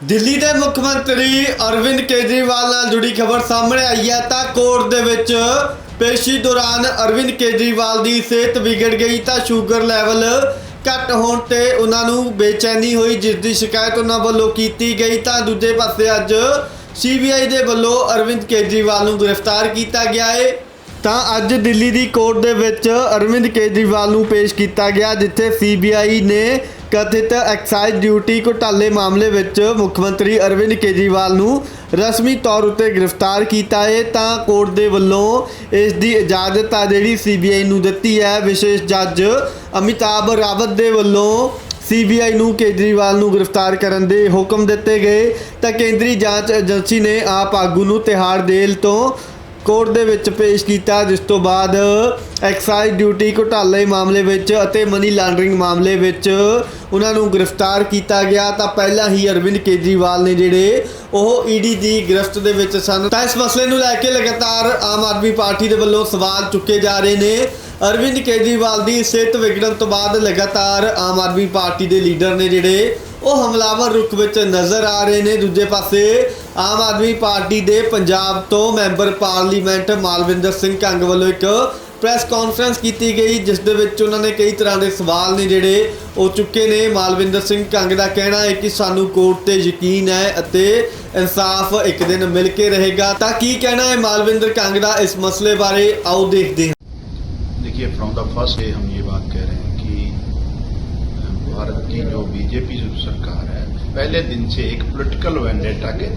ਦਿੱਲੀ ਦੇ ਮੁੱਖ ਮੰਤਰੀ ਅਰਵਿੰਦ ਕੇਜਰੀਵਾਲ ਨਾਲ ਜੁੜੀ ਖਬਰ ਸਾਹਮਣੇ ਆਈ ਹੈ ਤਾਂ ਕੋਰਟ ਦੇ ਵਿੱਚ ਪੇਸ਼ੀ ਦੌਰਾਨ ਅਰਵਿੰਦ ਕੇਜਰੀਵਾਲ ਦੀ ਸਿਹਤ ਵਿਗੜ ਗਈ ਤਾਂ ਸ਼ੂਗਰ ਲੈਵਲ ਘੱਟ ਹੋਣ ਤੇ ਉਹਨਾਂ ਨੂੰ ਬੇਚੈਨੀ ਹੋਈ, ਜਿਸ ਦੀ ਸ਼ਿਕਾਇਤ ਉਹਨਾਂ ਵੱਲੋਂ ਕੀਤੀ ਗਈ ਤਾਂ ਦੂਜੇ ਪਾਸੇ ਅੱਜ ਸੀਬੀਆਈ ਦੇ ਵੱਲੋਂ ਅਰਵਿੰਦ ਕੇਜਰੀਵਾਲ ਨੂੰ ਗ੍ਰਿਫਤਾਰ ਕੀਤਾ ਗਿਆ ਹੈ ਤਾਂ ਅੱਜ ਦਿੱਲੀ ਦੀ ਕੋਰਟ ਦੇ ਵਿੱਚ ਅਰਵਿੰਦ ਕੇਜਰੀਵਾਲ ਨੂੰ ਪੇਸ਼ ਕੀਤਾ ਗਿਆ, ਜਿੱਥੇ ਸੀਬੀਆਈ ਨੇ ਕਥਿਤ ਐਕਸਾਈਜ਼ ਡਿਊਟੀ ਘੁਟਾਲੇ ਮਾਮਲੇ ਵਿੱਚ ਮੁੱਖ ਮੰਤਰੀ ਅਰਵਿੰਦ ਕੇਜਰੀਵਾਲ ਨੂੰ ਰਸਮੀ ਤੌਰ ਉੱਤੇ ਗ੍ਰਿਫਤਾਰ ਕੀਤਾ ਹੈ ਤਾਂ ਕੋਰਟ ਦੇ ਵੱਲੋਂ ਇਸ ਦੀ ਇਜਾਜ਼ਤ ਆ ਜਿਹੜੀ ਸੀਬੀਆਈ ਨੂੰ ਦਿੱਤੀ ਹੈ। ਵਿਸ਼ੇਸ਼ ਜੱਜ ਅਮਿਤਾਭ ਰਾਵਤ ਦੇ ਵੱਲੋਂ ਸੀਬੀਆਈ ਨੂੰ ਕੇਜਰੀਵਾਲ ਨੂੰ ਗ੍ਰਿਫਤਾਰ ਕਰਨ ਦੇ ਹੁਕਮ ਦਿੱਤੇ ਗਏ। ਤਾਂ ਕੇਂਦਰੀ ਜਾਂਚ ਏਜੰਸੀ ਨੇ ਆਪ ਆਗੂ ਨੂੰ ਤਿਹਾੜ ਜੇਲ੍ਹ ਤੋਂ ਕੋਰਟ ਦੇ ਵਿੱਚ ਪੇਸ਼ ਕੀਤਾ, ਜਿਸ ਤੋਂ ਬਾਅਦ ਐਕਸਾਈਜ਼ ਡਿਊਟੀ ਘੁਟਾਲੇ ਮਾਮਲੇ ਵਿੱਚ ਅਤੇ ਮਨੀ ਲਾਂਡਰਿੰਗ ਮਾਮਲੇ ਵਿੱਚ ਉਹਨਾਂ ਨੂੰ ਗ੍ਰਿਫਤਾਰ ਕੀਤਾ ਗਿਆ। ਤਾਂ ਪਹਿਲਾਂ ਹੀ ਅਰਵਿੰਦ ਕੇਜਰੀਵਾਲ ਨੇ ਜਿਹੜੇ ਉਹ ਈਡੀ ਦੀ ਗ੍ਰਿਫਤ ਦੇ ਵਿੱਚ ਸਨ। ਤਾਂ ਇਸ ਮਸਲੇ ਨੂੰ ਲੈ ਕੇ ਲਗਾਤਾਰ ਆਮ ਆਦਮੀ ਪਾਰਟੀ ਦੇ ਵੱਲੋਂ ਸਵਾਲ ਚੁੱਕੇ ਜਾ ਰਹੇ ਨੇ। ਅਰਵਿੰਦ ਕੇਜਰੀਵਾਲ ਦੀ ਸਿਹਤ ਵਿਗੜਨ ਤੋਂ ਬਾਅਦ ਲਗਾਤਾਰ ਆਮ ਆਦਮੀ ਪਾਰਟੀ ਦੇ ਲੀਡਰ ਨੇ ਜਿਹੜੇ ਉਹ ਹਮਲਾਵਰ ਰੁਖ ਵਿੱਚ ਨਜ਼ਰ ਆ ਰਹੇ ਨੇ ਦੂਜੇ ਪਾਸੇ ਆਮ ਆਦਮੀ ਪਾਰਟੀ ਦੇ ਪੰਜਾਬ ਤੋਂ ਮੈਂਬਰ ਪਾਰਲੀਮੈਂਟ ਮਾਲਵਿੰਦਰ ਸਿੰਘ ਕੰਗ ਵੱਲੋਂ ਇੱਕ ਪ੍ਰੈਸ ਕਾਨਫਰੰਸ ਕੀਤੀ ਗਈ ਜਿਸ ਦੇ ਵਿੱਚ ਉਹਨਾਂ ਨੇ ਕਈ ਤਰ੍ਹਾਂ ਦੇ ਸਵਾਲ ਨੇ ਜਿਹੜੇ ਉਹ ਚੁੱਕੇ ਨੇ ਮਾਲਵਿੰਦਰ ਸਿੰਘ ਕੰਗ ਦਾ ਕਹਿਣਾ ਹੈ ਕਿ ਸਾਨੂੰ ਕੋਰਟ ਤੇ ਯਕੀਨ ਹੈ ਅਤੇ ਇਨਸਾਫ ਇੱਕ ਦਿਨ ਮਿਲ ਕੇ ਰਹੇਗਾ ਤਾਂ ਕੀ ਕਹਿਣਾ ਹੈ ਮਾਲਵਿੰਦਰ ਕੰਗ ਦਾ ਇਸ ਮਸਲੇ ਬਾਰੇ ਆਓ ਦੇਖਦੇ ਹਾਂ देखिए फ्रॉम द फर्स्ट डे हम ये बात कह रहे हैं कि بھارت کی جو بی جے پی جو سرکار ہے، پہلے دن سے ایک پولیٹیکل وینڈیٹا کے،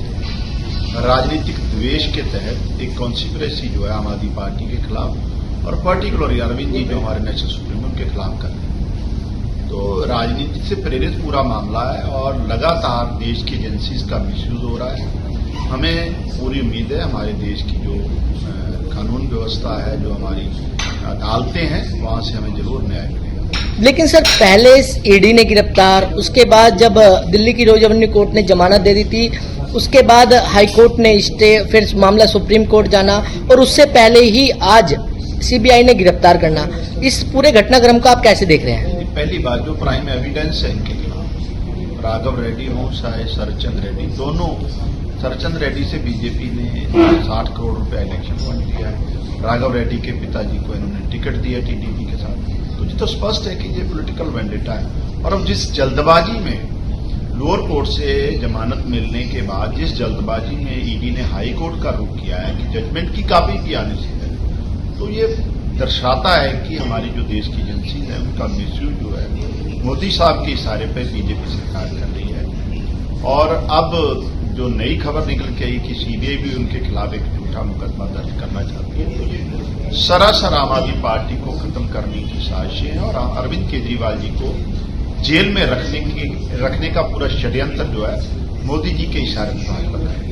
راجنیتک دویش کے تحت ایک کانسپریسی جو ہے عام آدمی پارٹی کے خلاف اور پرٹیکولرلی اروند جی جو ہمارے نیشنل سپریم ان کے خلاف کر رہے ہیں۔ تو راجنیتی سے پریرت پورا معاملہ ہے اور لگاتار دیش کی ایجنسیز کا مس یوز ہو رہا ہے۔ ہمیں پوری امید ہے ہمارے دیش کی جو قانون ویوستھا ہے، جو ہماری عدالتیں ہیں، وہاں سے ہمیں ضرور نیا ملے لیکن سر، پہلے ای ڈی نے گرفتار اس کے بعد جب دلی کی روز امنی کورٹ نے ضمانت دے دی تھی، اس کے بعد ہائی کورٹ نے اسٹے، پھر معاملہ سپریم کورٹ جانا، اور اس سے پہلے ہی آج سی بی آئی نے گرفتار کرنا۔ اس پورے گھٹنا کرم کو آپ کیسے دیکھ رہے ہیں؟ پہلی بات جو پرائم ایویڈنس ہے ان کے خلاف راگو ریڈی ہوں چاہے سرچند ریڈی، دونوں سرچند ریڈی سے بی جے پی نے ساٹھ کروڑ روپے الیکشن فنڈ دیا راگو ریڈی کے پتا جی کو انہوں نے ٹکٹ دیا ٹی ڈی پی کے ساتھ۔ تو یہ تو اسپشٹ ہے کہ یہ پولیٹیکل وینڈیٹا ہے۔ اور اب جس جلد بازی میں لوور کورٹ سے جمانت ملنے کے بعد جس جلد بازی میں ای ڈی نے ہائی کورٹ کا رخ کیا ہے کہ ججمنٹ کی کاپی بھی آنے سے ہے تو یہ درشاتا ہے کہ ہماری جو دیش کی ایجنسی ہے، ان کا میس یوز جو ہے، مودی صاحب کے اشارے پہ بی جے پی سرکار کر رہی ہے۔ اور اب नई खबर निकल के आई कि सीबीआई भी उनके खिलाफ एक झूठा मुकदमा दर्ज करना चाहती है तो ये सरासर आम आदमी पार्टी को खत्म करने की साजिशें हैं और अरविंद केजरीवाल जी को जेल में रखने की रखने का पूरा षड्यंत्र जो है मोदी जी के इशारे पर आज बनाया गया है।